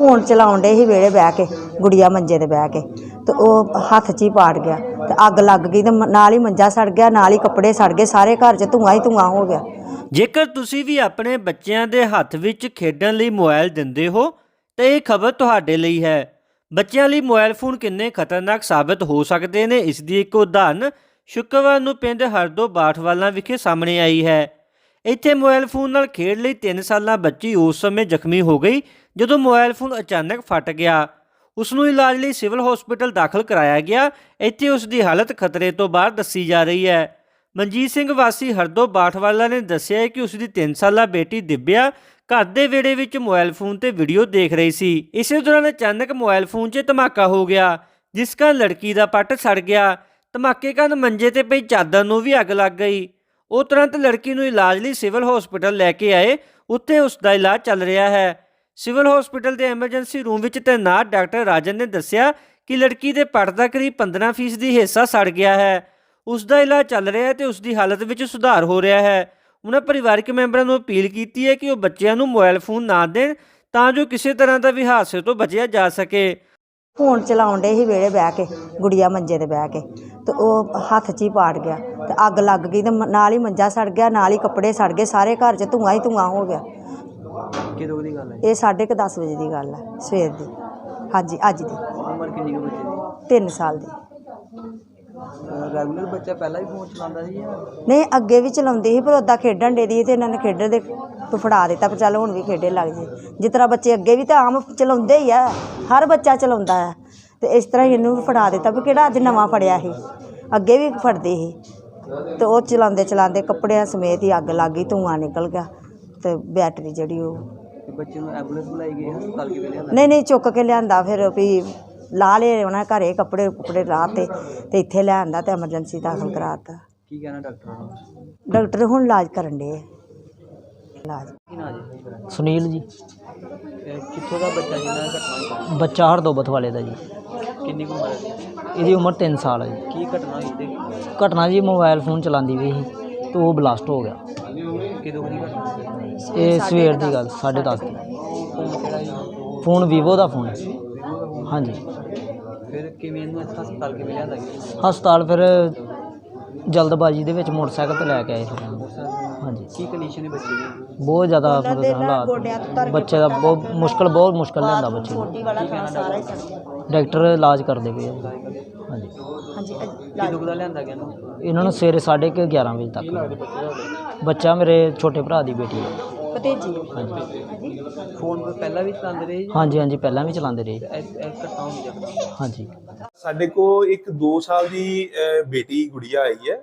Phone ਚਲਾਉਣ ਡੇ ਸੀ ਵੇੜੇ ਬਹਿ ਕੇ, ਗੁੜੀਆ ਮੰਜੇ ਤੇ ਬਹਿ ਕੇ, ਤੇ ਉਹ ਹੱਥ 'ਚ ਹੀ ਪਾੜ ਗਿਆ, ਤੇ ਅੱਗ ਲੱਗ ਗਈ ਤੇ ਮ- ਨਾਲ ਹੀ ਮੰਜਾ ਸੜ ਗਿਆ, ਨਾਲ ਹੀ ਕੱਪੜੇ ਸੜ ਗਏ, ਸਾਰੇ ਘਰ 'ਚ ਧੂੰਆਂ ਹੀ ਧੂੰਆਂ ਹੋ ਗਿਆ। ਜੇਕਰ ਤੁਸੀਂ ਵੀ ਆਪਣੇ ਬੱਚਿਆਂ ਦੇ ਹੱਥ ਵਿੱਚ ਖੇਡਣ ਲਈ ਮੋਬਾਈਲ ਦਿੰਦੇ ਹੋ, ਤਾਂ ਇਹ ਖਬਰ ਤੁਹਾਡੇ ਲਈ ਹੈ। ਬੱਚਿਆਂ ਲਈ ਮੋਬਾਈਲ ਫੋਨ ਕਿੰਨੇ ਖਤਰਨਾਕ ਸਾਬਤ ਹੋ ਸਕਦੇ ਨੇ? ਇਸ ਦੀ ਇੱਕ ਉਦਾਹਰਨ ਸ਼ੁੱਕਰਵਾਰ ਨੂੰ ਪਿੰਡ ਹਰਦੋ ਬਾਠਵਾਲਾ ਵਿਖੇ ਸਾਹਮਣੇ ਆਈ ਹੈ। ਇੱਥੇ ਮੋਬਾਈਲ ਫੋਨ ਨਾਲ ਖੇਡ ਲਈ 3 ਸਾਲਾਂ ਬੱਚੀ ਉਸ ਸਮੇਂ ਜ਼ਖਮੀ ਹੋ ਗਈ ਜਦੋਂ ਮੋਬਾਈਲ ਫੋਨ ਅਚਾਨਕ ਫਟ ਗਿਆ ਉਸ ਨੂੰ ਇਲਾਜ ਲਈ ਸਿਵਲ ਹਸਪੀਟਲ ਦਾਖਲ ਕਰਾਇਆ ਗਿਆ। ਇੱਥੇ ਉਸ ਦੀ ਹਾਲਤ ਖਤਰੇ ਤੋਂ ਬਾਹਰ ਦੱਸੀ ਜਾ ਰਹੀ ਹੈ। ਮਨਜੀਤ ਸਿੰਘ ਵਾਸੀ ਹਰਦੋ ਬਾਠਵਾਲਾ ਨੇ ਦੱਸਿਆ ਹੈ ਕਿ ਉਸ ਦੀ 3 ਸਾਲਾ ਬੇਟੀ ਦਿਵਿਆ ਘਰ ਦੇ ਵਿਹੜੇ ਵਿੱਚ ਮੋਬਾਈਲ ਫੋਨ ਤੇ ਵੀਡੀਓ ਦੇਖ ਰਹੀ ਸੀ। ਇਸੇ ਦੌਰਾਨ ਅਚਾਨਕ ਮੋਬਾਈਲ ਫੋਨ 'ਚ ਧਮਾਕਾ ਹੋ ਗਿਆ, ਜਿਸ ਕਾਰਨ ਲੜਕੀ ਦਾ ਪੱਟ ਸੜ ਗਿਆ। ਧਮਾਕੇ ਕਾਰਨ ਮੰਜੇ ਤੇ ਪਈ ਚਾਦਰ ਨੂੰ ਵੀ ਅੱਗ ਲੱਗ ਗਈ। ਉਹ ਤੁਰੰਤ ਲੜਕੀ ਨੂੰ ਇਲਾਜ ਲਈ ਸਿਵਲ ਹਸਪੀਟਲ ਲੈ ਕੇ ਆਏ। ਉੱਥੇ ਉਸ ਦਾ ਇਲਾਜ ਚੱਲ ਰਿਹਾ ਹੈ। ਸਿਵਲ ਹਸਪੀਟਲ ਦੇ ਐਮਰਜੈਂਸੀ ਰੂਮ ਵਿੱਚ ਤੈਨਾਤ ਡਾਕਟਰ ਰਾਜਨ ਨੇ ਦੱਸਿਆ ਕਿ ਲੜਕੀ ਦੇ ਪੱਟ ਦਾ ਕਰੀਬ 15% ਦੀ ਹਿੱਸਾ ਸੜ ਗਿਆ ਹੈ। ਉਸ ਦਾ ਇਲਾਜ ਚੱਲ ਰਿਹਾ ਹੈ ਤੇ ਉਸ ਦੀ ਹਾਲਤ ਵਿੱਚ ਸੁਧਾਰ ਹੋ ਰਿਹਾ ਹੈ। ਉਹਨਾਂ ਪਰਿਵਾਰਕ ਮੈਂਬਰਾਂ ਨੂੰ ਅਪੀਲ ਕੀਤੀ ਹੈ ਕਿ ਉਹ ਬੱਚਿਆਂ ਨੂੰ ਮੋਬਾਈਲ ਫੋਨ ਨਾ ਦੇਣ ਤਾਂ ਜੋ ਕਿਸੇ ਤਰ੍ਹਾਂ ਦਾ ਵੀ ਹਾਦਸੇ ਤੋਂ ਬਚਿਆ ਜਾ ਸਕੇ। ਫੋਨ ਚਲਾਉਣ ਦੇ ਹੀ ਵੇਲੇ ਬਹਿ ਕੇ, ਗੁੜੀਆ ਮੰਜੇ ਤੇ ਬਹਿ ਕੇ ਤੇ ਉਹ ਹੱਥ 'ਚ ਹੀ ਪਾੜ ਗਿਆ ਤੇ ਅੱਗ ਲੱਗ ਗਈ ਤੇ ਨਾਲ ਹੀ ਮੰਜਾ ਸੜ ਗਿਆ, ਨਾਲ ਹੀ ਕੱਪੜੇ ਸੜ ਗਏ, ਸਾਰੇ ਘਰ 'ਚ ਧੂੰਆਂ ਹੀ ਧੂੰਆਂ ਹੋ ਗਿਆ। ਕਿਦੋਂ ਦੀ ਗੱਲ ਹੈ ਇਹ 10:30 ਵਜੇ ਦੀ ਗੱਲ ਹੈ ਸਵੇਰ ਦੀ। ਹਾਂਜੀ ਅੱਜ ਦੀ। ਉਮਰ ਕਿੰਨੀ ਕੁ ਬੱਚੇ 3 ਸਾਲ ਦੀ। ਰੈਗੂਲਰ ਬੱਚਾ ਪਹਿਲਾਂ ਵੀ ਫੋਨ ਚਲਾਉਂਦਾ ਸੀ ਜਾਂ? ਨਹੀਂ ਅੱਗੇ ਵੀ ਚਲਾਉਂਦੀ ਸੀ ਪਰ ਉਦਾਂ ਖੇਡਣ ਦੇ ਦੀ ਤੇ ਇਹਨਾਂ ਨੇ ਖੇਡਣ ਦੇ ਤੋਂ ਫੜਾ ਦਿੱਤਾ ਪਰ ਚੱਲ ਹੁਣ ਵੀ ਖੇਡੇ ਲੱਗ ਜੇ। ਜਿਸ ਤਰ੍ਹਾਂ ਬੱਚੇ ਅੱਗੇ ਵੀ ਤਾਂ ਆਮ ਚਲਾਉਂਦੇ ਹੀ ਆ ਹਰ ਬੱਚਾ ਚਲਾਉਂਦਾ ਹੈ। ਤੇ ਇਸ ਤਰ੍ਹਾਂ ਹੀ ਇਹਨੂੰ ਵੀ ਫੜਾ ਦਿੱਤਾ ਵੀ ਕਿਹੜਾ ਅੱਜ ਨਵਾਂ ਫੜਿਆ ਸੀ। ਅੱਗੇ ਵੀ ਫੜਦੇ ਸੀ। ਤੇ ਉਹ ਚਲਾਉਂਦੇ ਚਲਾਉਂਦੇ ਕੱਪੜਿਆਂ ਸਮੇਤ ਹੀ ਅੱਗ ਲੱਗ ਗਈ ਧੂੰਆਂ ਨਿਕਲ ਗਿਆ ਤੇ ਬੈਟਰੀ ਜਿਹੜੀ ਉਹ ਤੇ ਬੱਚੇ ਨੂੰ ਐਂਬੂਲੈਂਸ ਬੁਲਾਈ ਗਈ ਹਸਪਤਾਲ ਕਿਵੇਂ ਲਿਆਂਦਾ? ਨਹੀਂ ਨਹੀਂ ਚੁੱਕ ਕੇ ਲਿਆਂਦਾ ਫਿਰ ਵੀ ਲਾ ਲਏ ਉਹਨਾਂ ਘਰੇ ਕੱਪੜੇ ਕੁਪੜੇ ਰਾਹ ਤੇ ਤੇ ਇੱਥੇ ਲਿਆਂਦਾ ਤੇ ਐਮਰਜੈਂਸੀ ਦਾਖਲ ਕਰਾਤਾ। ਕੀ ਕਹਿਣਾ ਡਾਕਟਰਾਂ ਨੂੰ? ਡਾਕਟਰ ਹੁਣ ਇਲਾਜ ਕਰਨ ਦੇ ਇਲਾਜ। ਕੀ ਨਾ ਜੀ? ਸੁਨੀਲ ਜੀ। ਇਹ ਕਿੱਥੋਂ ਦਾ ਬੱਚਾ ਜਿਹਨਾਂ ਦਾ ਘਟਨਾ ਹੋਈ? ਬੱਚਾ ਹਰਦੋਬਤ ਵਾਲੇ ਦਾ ਜੀ। ਕਿੰਨੀ ਕੁ ਉਮਰ ਹੈ ਇਹਦੀ ਉਮਰ 3 ਸਾਲ ਹੈ ਜੀ। ਕੀ ਘਟਨਾ ਹੋਈ ਤੇ? ਘਟਨਾ ਜੀ ਮੋਬਾਈਲ ਫੋਨ ਚਲਾਉਂਦੀ ਵੀ ਸੀ ਤੇ ਉਹ ਬਲਾਸਟ ਹੋ ਗਿਆ। ਕਿਦੋਂ ਦੀ? ਇਹ ਸਵੇਰ ਦੀ ਗੱਲ 10:30 ਦੀ ਫੋਨ ਕਿਹੜਾ ਜੀ ਫੋਨ ਵੀਵੋ ਦਾ ਫੋਨ ਹੈ ਹਾਂਜੀ ਫਿਰ ਕਿਵੇਂ ਇਹਨੂੰ ਇੱਥੇ ਹਸਪਤਾਲ ਕਿਵੇਂ ਲਿਆਂਦਾ ਗਿਆ ਹਸਪਤਾਲ ਫਿਰ ਜਲਦਬਾਜ਼ੀ ਦੇ ਵਿੱਚ ਮੋਟਰਸਾਈਕਲ ਤੇ ਲੈ ਕੇ ਆਏ ਫਿਰ ਇਹਨੂੰ। ਹਾਂਜੀ। ਕੀ ਕੰਡੀਸ਼ਨ ਹੈ ਬੱਚੇ ਦੀ? ਬਹੁਤ ਜ਼ਿਆਦਾ ਮਤਲਬ ਹਾਲਾਤ ਬੱਚੇ ਦਾ ਬਹੁਤ ਮੁਸ਼ਕਲ ਬਹੁਤ ਮੁਸ਼ਕਲ ਲੈਂਦਾ ਬੱਚੇ ਨੂੰ। ਛੋਟੀ ਵਾਲਾ ਥਾਂ ਸਾਰਾ ਹੀ ਸੜ ਗਿਆ। ਡਾਕਟਰ ਇਲਾਜ ਕਰਦੇ ਪਏ ਆ। ਜੀ। ਹਾਂਜੀ। ਹਾਂਜੀ ਅੱਜ ਕਿਦੋਂ ਕੁ ਦਾ ਲਿਆਂਦਾ ਗਿਆ ਇਹਨੂੰ ਇਹਨਾਂ ਨੂੰ ਸਵੇਰੇ 11:30 ਵਜੇ ਤੱਕ। ਬੱਚਾ ਮੇਰੇ ਛੋਟੇ ਭਰਾ ਦੀ ਬੇਟੀ ਹੈ ਭਤੀਜੀ। ਹਾਂਜੀ। ਫੋਨ ਕੋਈ ਪਹਿਲਾਂ ਵੀ ਚਲਾਉਂਦੇ ਰਹੇ ਜੀ? ਹਾਂਜੀ ਹਾਂਜੀ ਪਹਿਲਾਂ ਵੀ ਚਲਾਉਂਦੇ ਰਹੇ। ਇਹ ਇਹ ਘਟਨਾ ਹੋਈ ਜਦੋਂ ਹਾਂਜੀ। ਸਾਡੇ ਕੋ ਇੱਕ 2 ਸਾਲ ਦੀ ਬੇਟੀ ਗੁੜੀਆ ਆਈ ਹੈ।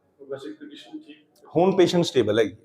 ਹੁਣ ਪੇਸ਼ੈਂਟ ਸਟੇਬਲ ਹੈਗੀ।